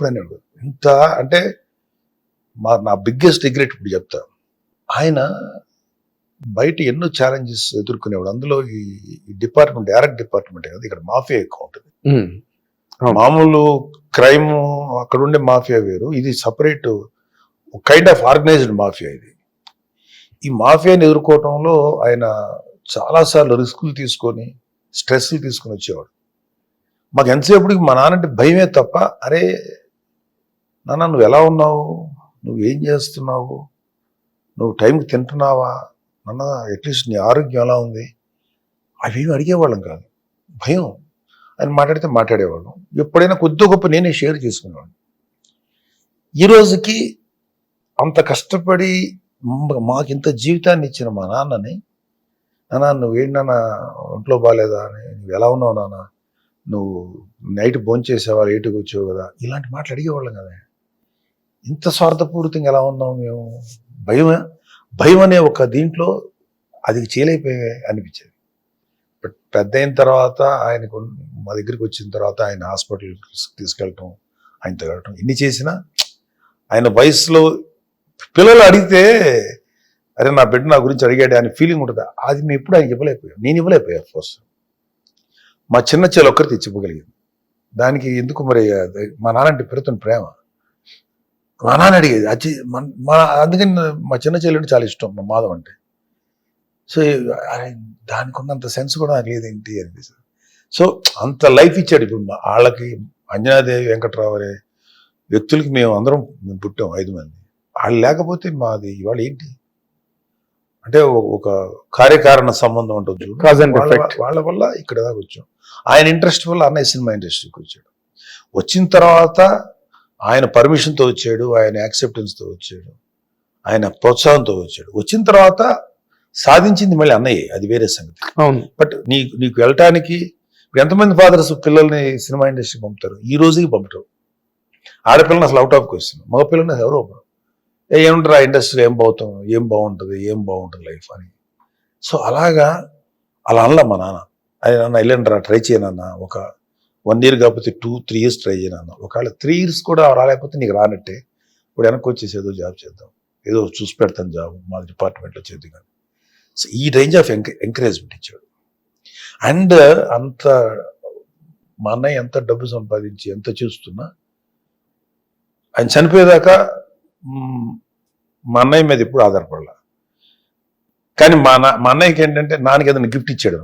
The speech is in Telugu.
ఎప్పుడు అనేవాడు ఇంత అంటే మా నా బిగ్గెస్ట్ రిగ్రెట్ ఇప్పుడు చెప్తా. ఆయన బయట ఎన్నో ఛాలెంజెస్ ఎదుర్కొనేవాడు. అందులో ఈ డిపార్ట్మెంట్ డైరెక్ట్ డిపార్ట్మెంట్ కదా ఇక్కడ మాఫియా ఎక్కువ ఉంటుంది. మామూలు క్రైమ్ అక్కడ ఉండే మాఫియా వేరు. ఇది separate kind of organised mafia ఇది. ఈ మాఫియాని ఎదుర్కోవటంలో ఆయన చాలాసార్లు రిస్కులు తీసుకొని స్ట్రెస్లు తీసుకొని వచ్చేవాడు. మాకు ఎంతసేపటికి మా నాన్నంటే భయమే తప్ప అరే నాన్న నువ్వు ఎలా ఉన్నావు? నువ్వు ఏం చేస్తున్నావు? నువ్వు టైంకి తింటున్నావా? నాన్న అట్లీస్ట్ నీ ఆరోగ్యం ఎలా ఉంది? అవేమి అడిగేవాళ్ళం కాదు. భయం. అని మాట్లాడితే మాట్లాడేవాళ్ళం. ఎప్పుడైనా కొద్ది గొప్ప నేనే షేర్ చేసుకునేవాడిని. ఈ రోజుకి అంత కష్టపడి మాకింత జీవితాన్ని ఇచ్చిన మా నాన్నని నాన్న నువ్వేంటి నాన్న ఒంట్లో బాగాలేదా అని నువ్వు ఎలా ఉన్నావు నాన్న? నువ్వు నైట్ భోంచేసావా? లేటుగా వచ్చావు కదా? ఇలాంటి మాటలు అడిగేవాళ్ళం కదా ఇంత స్వార్థపూరితంగా ఎలా ఉన్నాం మేము? భయం భయం అనే ఒక దీంట్లో అది చేయలేకపోయే అనిపించేది. బట్ పెద్ద అయిన తర్వాత ఆయనకు మా దగ్గరికి వచ్చిన తర్వాత ఆయన హాస్పిటల్ తీసుకెళ్ళటం ఆయన తగలటం ఎన్ని చేసినా ఆయన వయసులో పిల్లలు అడిగితే అరే నా బిడ్డ నా గురించి అడిగాడు అనే ఫీలింగ్ ఉంటుంది. అది మేము ఎప్పుడు ఆయన ఇవ్వలేకపోయాం. నేను ఇవ్వలేకపోయా ఫస్ట్ మా చిన్న చెల్లి ఒక్కరు తెచ్చిపోగలిగింది దానికి ఎందుకు మరి మా నాన్న అంటే పెరుగుతున్న ప్రేమ. మా నాన్న అడిగేది. అచ్చి మన- మా అందుకని మా చిన్న చెల్లి అంటే చాలా ఇష్టం మా మాధవ్ అంటే. సో దానికి ఉన్నంత సెన్స్ కూడా నాకు లేదేంటి అనిపిస్తుంది సో అంత లైఫ్ ఇచ్చాడు ఇప్పుడు మా వాళ్ళకి అంజనాదేవి వెంకట్రావు అనే వ్యక్తులకి మేము అందరం మేము పుట్టాం ఐదు మంది. వాళ్ళు లేకపోతే మాది ఇవాళ ఏంటి? అంటే ఒక- కార్యకారణ సంబంధం ఉంటుంది. వాళ్ళ వల్ల ఇక్కడ దాకా వచ్చాం. ఆయన ఇంట్రెస్ట్ వల్ల అన్నయ్య సినిమా ఇండస్ట్రీకి వచ్చాడు. వచ్చిన తర్వాత ఆయన పర్మిషన్తో వచ్చాడు ఆయన యాక్సెప్టెన్స్తో వచ్చాడు ఆయన ప్రోత్సాహంతో వచ్చాడు. వచ్చిన తర్వాత సాధించింది మళ్ళీ అన్నయ్య అది వేరే సంగతి. అవును. బట్ నీ నీకు వెళ్ళటానికి ఎంతమంది ఫాదర్స్ పిల్లల్ని సినిమా ఇండస్ట్రీకి పంపుతారు? ఈ రోజుకి పంపటం ఆడపిల్లని అసలు అవుట్ ఆఫ్ క్వశ్చన్ మగ పిల్లల్ని అసలు ఎవరు ఏముంటారు ఆ ఇండస్ట్రీ ఏం బాగుతాం ఏం బాగుంటుంది ఏం బాగుంటుంది లైఫ్ అని. సో అలాగా అలా అనలా మా నాన్న. ఆయన నాన్న వెళ్ళండి రా ట్రై చేయనన్న ఒక వన్ ఇయర్ కాకపోతే టూ త్రీ ఇయర్స్ ట్రై చేయను ఒకవేళ త్రీ ఇయర్స్ కూడా రాలేకపోతే నీకు రానట్టే. ఇప్పుడు వెనక్కి వచ్చేసి ఏదో జాబ్ చేద్దాం. ఏదో చూసి పెడతాను జాబ్ మా డిపార్ట్మెంట్లో చేద్దాం కానీ. సో ఈ రేంజ్ ఆఫ్ ఎంకరేజ్మెంట్ ఇచ్చాడు. అండ్ అంత మా అన్నయ్య ఎంత డబ్బు సంపాదించి ఎంత చూస్తున్నా ఆయన చనిపోయేదాకా మా అన్నయ్య మీద ఎప్పుడు ఆధారపడాల. కానీ మా నా మా అన్నయ్యకి ఏంటంటే నాన్నకి ఏదైనా గిఫ్ట్ ఇచ్చాడు